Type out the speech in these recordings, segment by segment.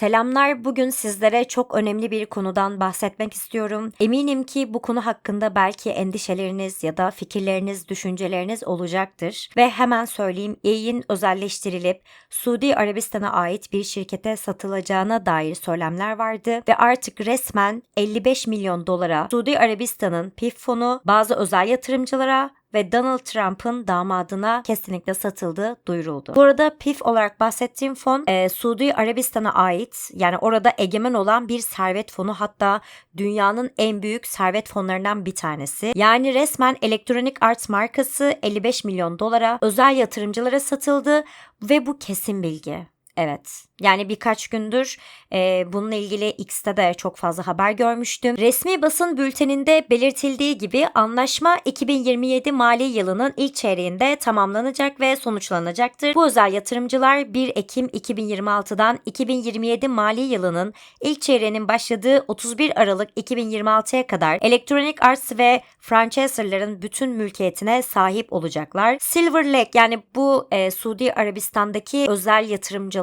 Selamlar. Bugün sizlere çok önemli bir konudan bahsetmek istiyorum. Eminim ki bu konu hakkında belki endişeleriniz ya da fikirleriniz, düşünceleriniz olacaktır. Ve hemen söyleyeyim, yayın özelleştirilip Suudi Arabistan'a ait bir şirkete satılacağına dair söylemler vardı ve artık resmen 55 milyon dolara Suudi Arabistan'ın PIF fonu bazı özel yatırımcılara ve Donald Trump'ın damadına kesinlikle satıldığı duyuruldu. Bu arada PIF olarak bahsettiğim fon e, Suudi Arabistan'a ait yani orada egemen olan bir servet fonu hatta dünyanın en büyük servet fonlarından bir tanesi. Yani resmen Electronic Arts markası 55 milyon dolara özel yatırımcılara satıldı ve bu kesin bilgi. Evet. Yani birkaç gündür e, bununla ilgili X'te de çok fazla haber görmüştüm. Resmi basın bülteninde belirtildiği gibi anlaşma 2027 mali yılının ilk çeyreğinde tamamlanacak ve sonuçlanacaktır. Bu özel yatırımcılar 1 Ekim 2026'dan 2027 mali yılının ilk çeyreğinin başladığı 31 Aralık 2026'ya kadar Electronic Arts ve franchiserların bütün mülkiyetine sahip olacaklar. Silver Lake yani bu e, Suudi Arabistan'daki özel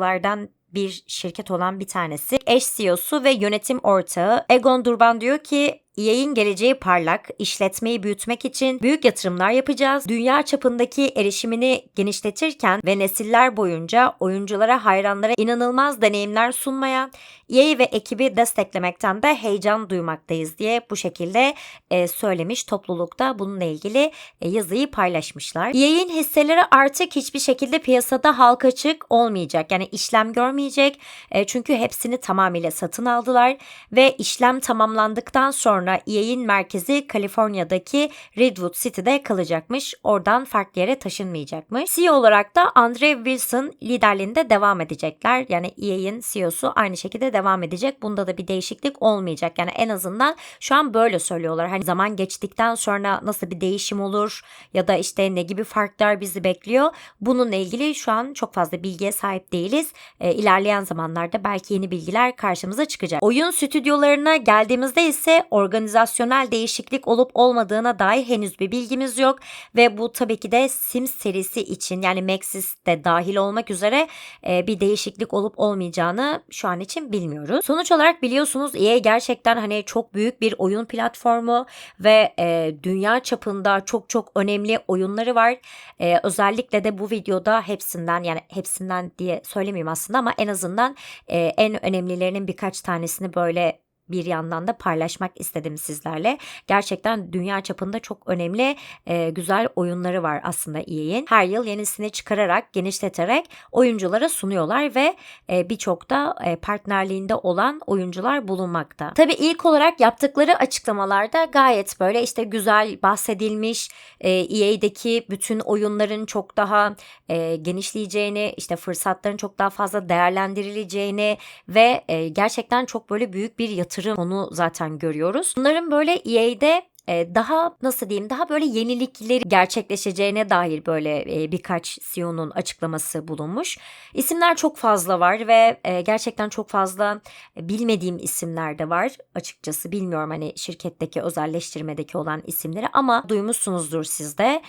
yatırımcılardan bir şirket olan bir tanesi. Eş CEO'su ve yönetim ortağı Egon Durban diyor ki EA'in geleceği parlak, işletmeyi büyütmek için büyük yatırımlar yapacağız. Dünya çapındaki erişimini genişletirken ve nesiller boyunca oyunculara, hayranlara inanılmaz deneyimler sunmaya EA ve ekibi desteklemekten de heyecan duymaktayız diye bu şekilde e, söylemiş toplulukta bununla ilgili e, yazıyı paylaşmışlar. EA'in hisseleri artık hiçbir şekilde piyasada halka açık olmayacak. Yani işlem görmeyecek. E, çünkü hepsini tamamıyla satın aldılar ve işlem tamamlandıktan sonra sonra EA'in merkezi Kaliforniya'daki Redwood City'de kalacakmış. Oradan farklı yere taşınmayacakmış. CEO olarak da Andre Wilson liderliğinde devam edecekler. Yani EA'in CEO'su aynı şekilde devam edecek. Bunda da bir değişiklik olmayacak. Yani en azından şu an böyle söylüyorlar. Hani zaman geçtikten sonra nasıl bir değişim olur ya da işte ne gibi farklar bizi bekliyor. Bununla ilgili şu an çok fazla bilgiye sahip değiliz. E, ilerleyen zamanlarda belki yeni bilgiler karşımıza çıkacak. Oyun stüdyolarına geldiğimizde ise organizasyon organizasyonel değişiklik olup olmadığına dair henüz bir bilgimiz yok ve bu tabii ki de Sims serisi için yani Maxis de dahil olmak üzere e, bir değişiklik olup olmayacağını şu an için bilmiyoruz. Sonuç olarak biliyorsunuz EA gerçekten hani çok büyük bir oyun platformu ve e, dünya çapında çok çok önemli oyunları var. E, özellikle de bu videoda hepsinden yani hepsinden diye söylemeyeyim aslında ama en azından e, en önemlilerinin birkaç tanesini böyle bir yandan da paylaşmak istedim sizlerle. Gerçekten dünya çapında çok önemli e, güzel oyunları var aslında EA'in. Her yıl yenisini çıkararak, genişleterek oyunculara sunuyorlar ve e, birçok da e, partnerliğinde olan oyuncular bulunmakta. Tabi ilk olarak yaptıkları açıklamalarda gayet böyle işte güzel bahsedilmiş e, EA'deki bütün oyunların çok daha e, genişleyeceğini, işte fırsatların çok daha fazla değerlendirileceğini ve e, gerçekten çok böyle büyük bir yatırım yatırım onu zaten görüyoruz. Bunların böyle EA'de e, daha nasıl diyeyim daha böyle yenilikleri gerçekleşeceğine dair böyle e, birkaç CEO'nun açıklaması bulunmuş. İsimler çok fazla var ve e, gerçekten çok fazla bilmediğim isimler de var. Açıkçası bilmiyorum hani şirketteki özelleştirmedeki olan isimleri ama duymuşsunuzdur siz de.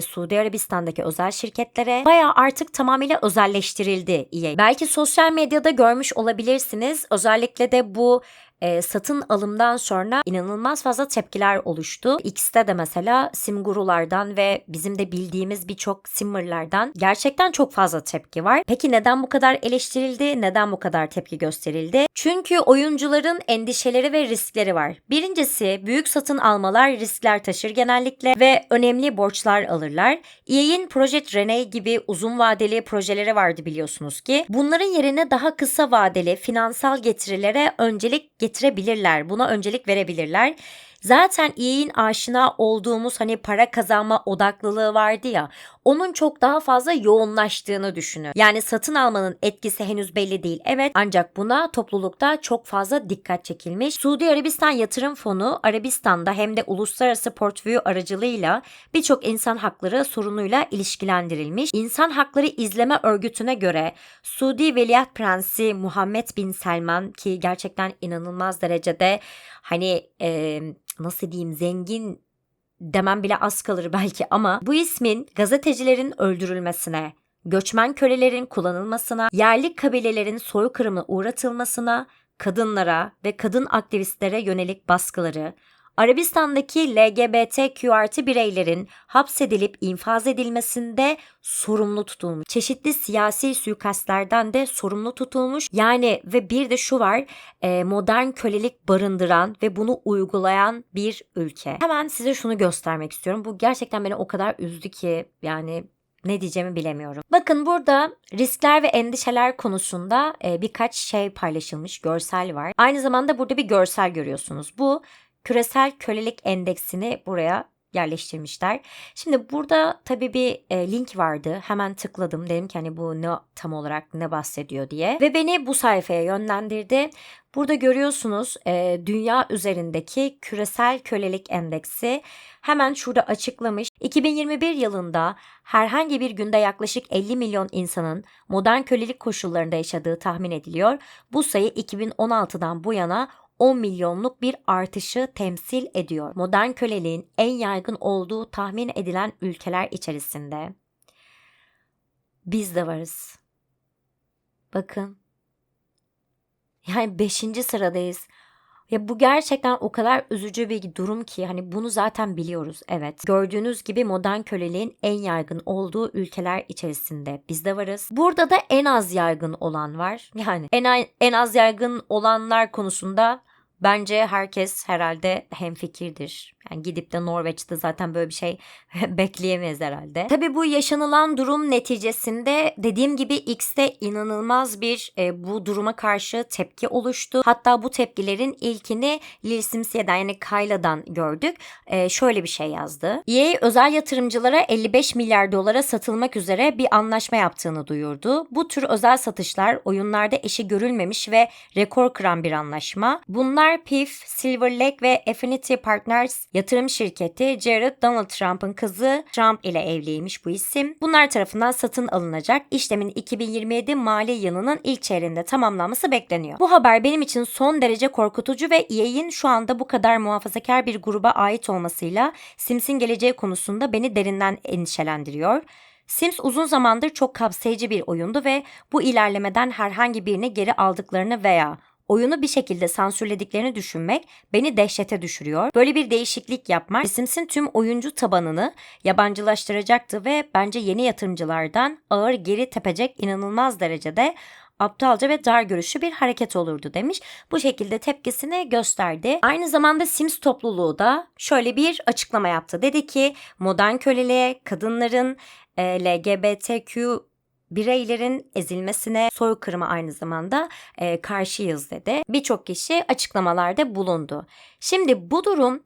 Suudi Arabistan'daki özel şirketlere baya artık tamamıyla özelleştirildi EA. Belki sosyal medyada görmüş olabilirsiniz. Özellikle de bu e, satın alımdan sonra inanılmaz fazla tepkiler oluştu. X'te de mesela simgurulardan ve bizim de bildiğimiz birçok simmerlardan gerçekten çok fazla tepki var. Peki neden bu kadar eleştirildi? Neden bu kadar tepki gösterildi? Çünkü oyuncuların endişeleri ve riskleri var. Birincisi büyük satın almalar riskler taşır genellikle ve önemli borçlar alırlar. EA'in Project Rene gibi uzun vadeli projeleri vardı biliyorsunuz ki. Bunların yerine daha kısa vadeli finansal getirilere öncelik getirildi getirebilirler. Buna öncelik verebilirler. Zaten EA'in aşina olduğumuz hani para kazanma odaklılığı vardı ya onun çok daha fazla yoğunlaştığını düşünün. Yani satın almanın etkisi henüz belli değil. Evet ancak buna toplulukta çok fazla dikkat çekilmiş. Suudi Arabistan Yatırım Fonu Arabistan'da hem de uluslararası portföy aracılığıyla birçok insan hakları sorunuyla ilişkilendirilmiş. İnsan Hakları İzleme Örgütü'ne göre Suudi Veliaht Prensi Muhammed Bin Selman ki gerçekten inanılmaz derecede hani e, nasıl diyeyim zengin demem bile az kalır belki ama bu ismin gazetecilerin öldürülmesine, göçmen kölelerin kullanılmasına, yerli kabilelerin soykırımı uğratılmasına, kadınlara ve kadın aktivistlere yönelik baskıları, Arabistan'daki LGBTQ artı bireylerin hapsedilip infaz edilmesinde sorumlu tutulmuş. Çeşitli siyasi suikastlerden de sorumlu tutulmuş. Yani ve bir de şu var e, modern kölelik barındıran ve bunu uygulayan bir ülke. Hemen size şunu göstermek istiyorum. Bu gerçekten beni o kadar üzdü ki yani ne diyeceğimi bilemiyorum. Bakın burada riskler ve endişeler konusunda e, birkaç şey paylaşılmış, görsel var. Aynı zamanda burada bir görsel görüyorsunuz. Bu küresel kölelik endeksini buraya yerleştirmişler. Şimdi burada tabii bir e, link vardı. Hemen tıkladım. Dedim ki hani bu ne tam olarak ne bahsediyor diye. Ve beni bu sayfaya yönlendirdi. Burada görüyorsunuz e, dünya üzerindeki küresel kölelik endeksi hemen şurada açıklamış. 2021 yılında herhangi bir günde yaklaşık 50 milyon insanın modern kölelik koşullarında yaşadığı tahmin ediliyor. Bu sayı 2016'dan bu yana 10 milyonluk bir artışı temsil ediyor. Modern köleliğin en yaygın olduğu tahmin edilen ülkeler içerisinde biz de varız. Bakın. Yani 5. sıradayız. Ya bu gerçekten o kadar üzücü bir durum ki hani bunu zaten biliyoruz evet. Gördüğünüz gibi modern köleliğin en yaygın olduğu ülkeler içerisinde biz de varız. Burada da en az yaygın olan var. Yani en, en az yaygın olanlar konusunda Bence herkes herhalde hemfikirdir. Yani gidip de Norveç'te zaten böyle bir şey bekleyemeyiz herhalde. Tabii bu yaşanılan durum neticesinde dediğim gibi X'te inanılmaz bir e, bu duruma karşı tepki oluştu. Hatta bu tepkilerin ilkini Lil Simsiya'dan yani Kayla'dan gördük. E, şöyle bir şey yazdı. EA özel yatırımcılara 55 milyar dolara satılmak üzere bir anlaşma yaptığını duyurdu. Bu tür özel satışlar oyunlarda eşi görülmemiş ve rekor kıran bir anlaşma. Bunlar PIF, Silver Lake ve Affinity Partners yatırım şirketi Jared Donald Trump'ın kızı Trump ile evliymiş bu isim. Bunlar tarafından satın alınacak. İşlemin 2027 mali yılının ilk çeyreğinde tamamlanması bekleniyor. Bu haber benim için son derece korkutucu ve EA'in şu anda bu kadar muhafazakar bir gruba ait olmasıyla Sims'in geleceği konusunda beni derinden endişelendiriyor. Sims uzun zamandır çok kapsayıcı bir oyundu ve bu ilerlemeden herhangi birini geri aldıklarını veya oyunu bir şekilde sansürlediklerini düşünmek beni dehşete düşürüyor. Böyle bir değişiklik yapmak Sims'in tüm oyuncu tabanını yabancılaştıracaktı ve bence yeni yatırımcılardan ağır geri tepecek inanılmaz derecede aptalca ve dar görüşlü bir hareket olurdu demiş. Bu şekilde tepkisini gösterdi. Aynı zamanda Sims topluluğu da şöyle bir açıklama yaptı. Dedi ki modern köleliğe, kadınların, e, LGBTQ bireylerin ezilmesine soykırıma aynı zamanda e, karşıyız dedi. Birçok kişi açıklamalarda bulundu. Şimdi bu durum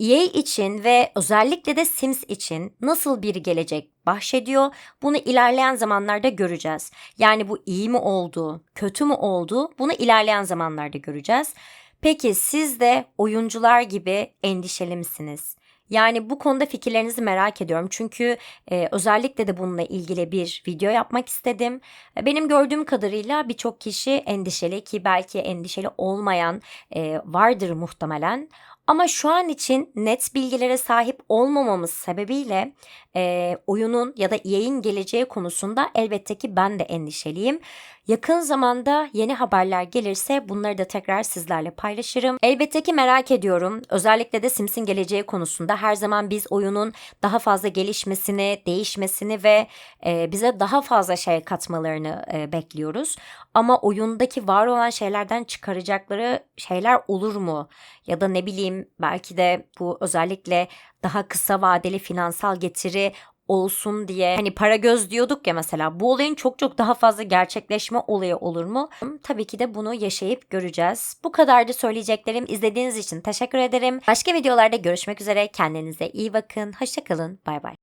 EA için ve özellikle de Sims için nasıl bir gelecek bahşediyor? Bunu ilerleyen zamanlarda göreceğiz. Yani bu iyi mi oldu, kötü mü oldu? Bunu ilerleyen zamanlarda göreceğiz. Peki siz de oyuncular gibi endişeli misiniz? Yani bu konuda fikirlerinizi merak ediyorum. Çünkü e, özellikle de bununla ilgili bir video yapmak istedim. E, benim gördüğüm kadarıyla birçok kişi endişeli ki belki endişeli olmayan e, vardır muhtemelen. Ama şu an için net bilgilere sahip olmamamız sebebiyle e, oyunun ya da EA'in geleceği konusunda elbette ki ben de endişeliyim. Yakın zamanda yeni haberler gelirse bunları da tekrar sizlerle paylaşırım. Elbette ki merak ediyorum. Özellikle de Sims'in geleceği konusunda her zaman biz oyunun daha fazla gelişmesini, değişmesini ve e, bize daha fazla şey katmalarını e, bekliyoruz. Ama oyundaki var olan şeylerden çıkaracakları şeyler olur mu? Ya da ne bileyim belki de bu özellikle daha kısa vadeli finansal getiri olsun diye hani para göz diyorduk ya mesela bu olayın çok çok daha fazla gerçekleşme olayı olur mu? Tabii ki de bunu yaşayıp göreceğiz. Bu kadardı söyleyeceklerim. İzlediğiniz için teşekkür ederim. Başka videolarda görüşmek üzere. Kendinize iyi bakın. Hoşçakalın. Bay bay.